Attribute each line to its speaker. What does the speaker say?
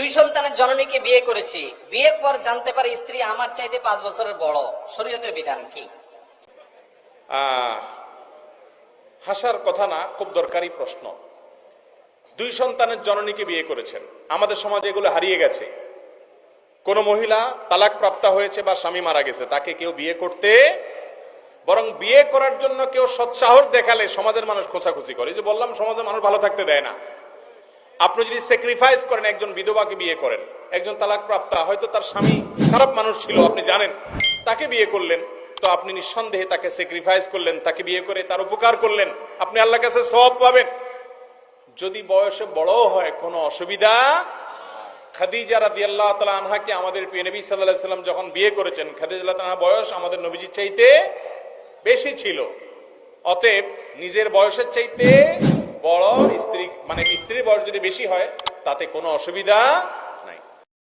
Speaker 1: দুই সন্তানের জননীকে বিয়ে করেছি। বিয়ের পর জানতে পারে স্ত্রী আমার চাইতে পাঁচ বছরের বড়। শরীয়তের বিধান কি?
Speaker 2: হাসার কথা না, খুব দরকারি প্রশ্ন। দুই সন্তানের জননীকে বিয়ে করেছেন। আমাদের সমাজে এগুলো হারিয়ে গেছে। কোন মহিলা তালাক প্রাপ্তা হয়েছে বা স্বামী মারা গেছে, তাকে কেউ বিয়ে করতে, বরং বিয়ে করার জন্য কেউ সৎসাহস দেখালে সমাজের মানুষ খোঁচাখুচি করে। যে বললাম, সমাজের মানুষ ভালো থাকতে দেয় না। আপনি যদি স্যাক্রিফাইস করেন, একজন বিধবাকে বিয়ে করেন, একজন তালাক প্রাপ্তা হয়তো তার স্বামী খারাপ মানুষ ছিল, আপনি জানেন, তাকে বিয়ে করলেন, তো আপনি নিঃসন্দেহে তাকে স্যাক্রিফাইস করলেন, তাকে বিয়ে করে তার উপকার করলেন, আপনি আল্লাহর কাছে সব পাবেন। যদি বয়সে বড় হয়, কোনো অসুবিধা খাদিজা রাদিয়াল্লাহু তাআলা আনহাকে আমাদের নবী আলাইহি সাল্লাম যখন বিয়ে করেছেন, খাদিজা আনহা বয়স আমাদের নবীজির চাইতে বেশি ছিল। অতএব নিজের বয়সের চাইতে বড় স্ত্রী মানে স্ত্রীর বয়স যদি বেশি হয় তাতে কোনো অসুবিধা নাই।